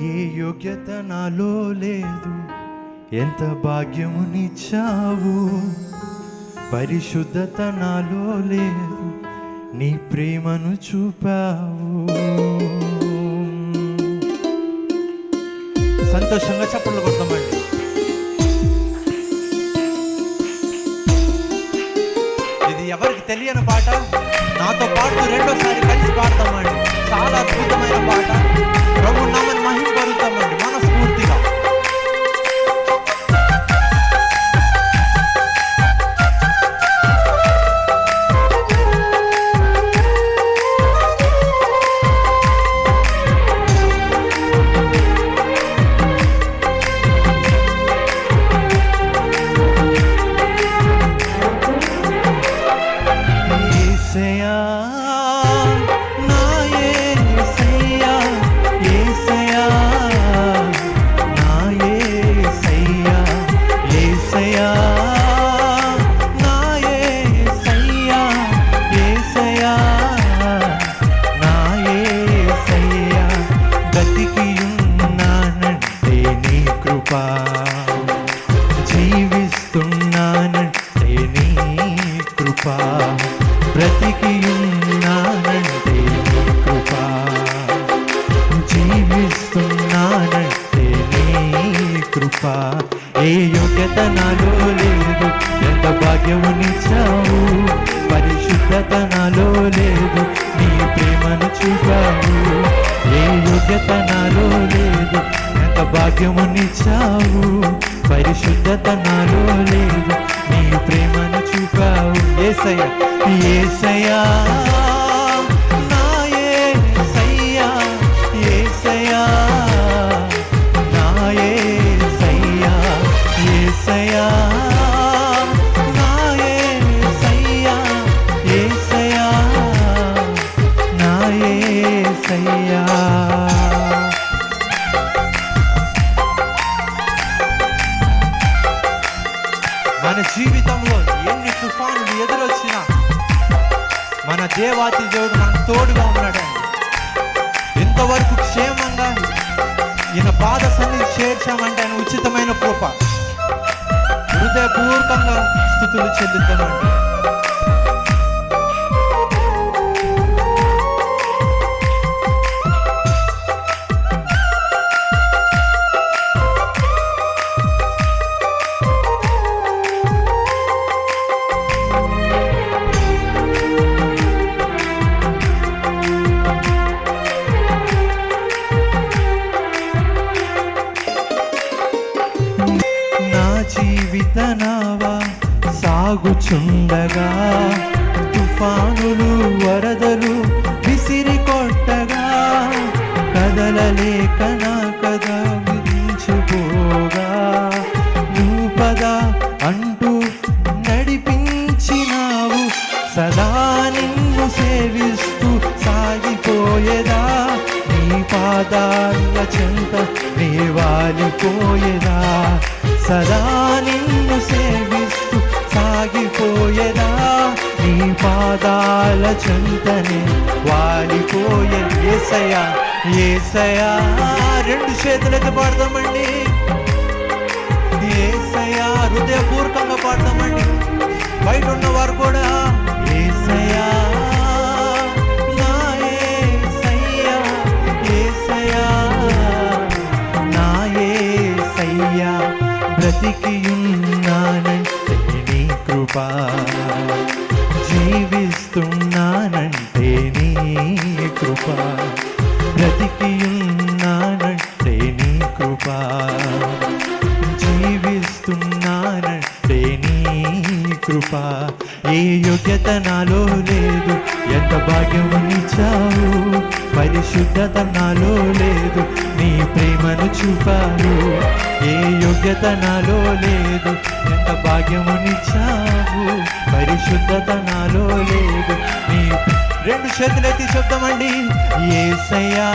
ఏ యోగ్యత నాలో లేదు? ఎంత భాగ్యమునిచ్చావు? పరిశుద్ధత నాలో లేదు. నీ ప్రేమను చూపావు. సంతోషంగా చెప్పండి తెలియని పాట. నాతో పాటు రెండోసారి కలిసి పాడతామండి. చాలా అద్భుతమైన పాట. ప్రభు నామని మహింపరుతామండి. మనస్ఫూర్తిగా యేసయ్యా, నా యేసయ్యా, యేసయ్యా, నా యేసయ్యా, యేసయ్యా, నా యేసయ్యా, యేసయ్యా, నా యేసయ్యా, బతికియున్నానంటే నీ కృపా. బ్రతికియున్నానంటే నీ కృపా. జీవిస్తున్నానంటే నీ కృపా. ఏ యోగ్యత నాలో లేదు ఎంత భాగ్యమునిచ్చావు? పరిశుద్ధత నాలో లేదు నీ ప్రేమను చూపావు. ఏ యోగ్యత నాలో లేదు ఎంత భాగ్యమునిచ్చావు? పరిశుద్ధత నాలో లేదు నీ ప్రేమను చూపావు ఏసయ్య ఏసయ్యా. మన జీవితం మన దేవాతి దేవుడు మనకు తోడుగా ఉన్నాడు ఇంతవరకు క్షేమంగా ఈయన బాధ సన్నిధి చేర్చామంటే ఆయన ఉచితమైన కృప. హృదయపూర్వకంగా స్థుతులు చెల్లిద్దామండి. జీవిత సాగుచుండగా తుఫానులు వరదలు విసిరి కొట్టగా కదలలేక నా కథ విధించుకోగా. నువ్వు పద అంటూ నడిపించినావు సదా నిన్ను సేవిస్తూ సాగిపోయేదా? నీ పాదాల చెంత నీ వాలిపోయేదా సదా చెంతనే వాలిపోయే ఏసయ్యా ఏసయ్యా రెండు చేతులకి పాడదామండి. ఏసయా హృదయపూర్వకంగా పాడదామండి. బయట ఉన్నవారు కూడా ఏసయ్యా నా ఏసయ్యా ఏసయ్యా నా ఏసయ్యా బ్రతికియున్నానంటే నీ కృపా జీవిస్తున్నా కృపా జీవిస్తున్నానంటే నీ కృప. ఏ యోగ్యత నాలో లేదు ఎంత భాగ్యమునిచ్చావు పరిశుద్ధత నాలో లేదు నీ ప్రేమను చూపావు ఏ యోగ్యత నాలో లేదు ఎంత భాగ్యమునిచ్చావు పరిశుద్ధత నాలో లేదు నీ రెండు చేతులెత్తి చెప్తామండి. ఏసయ్యా.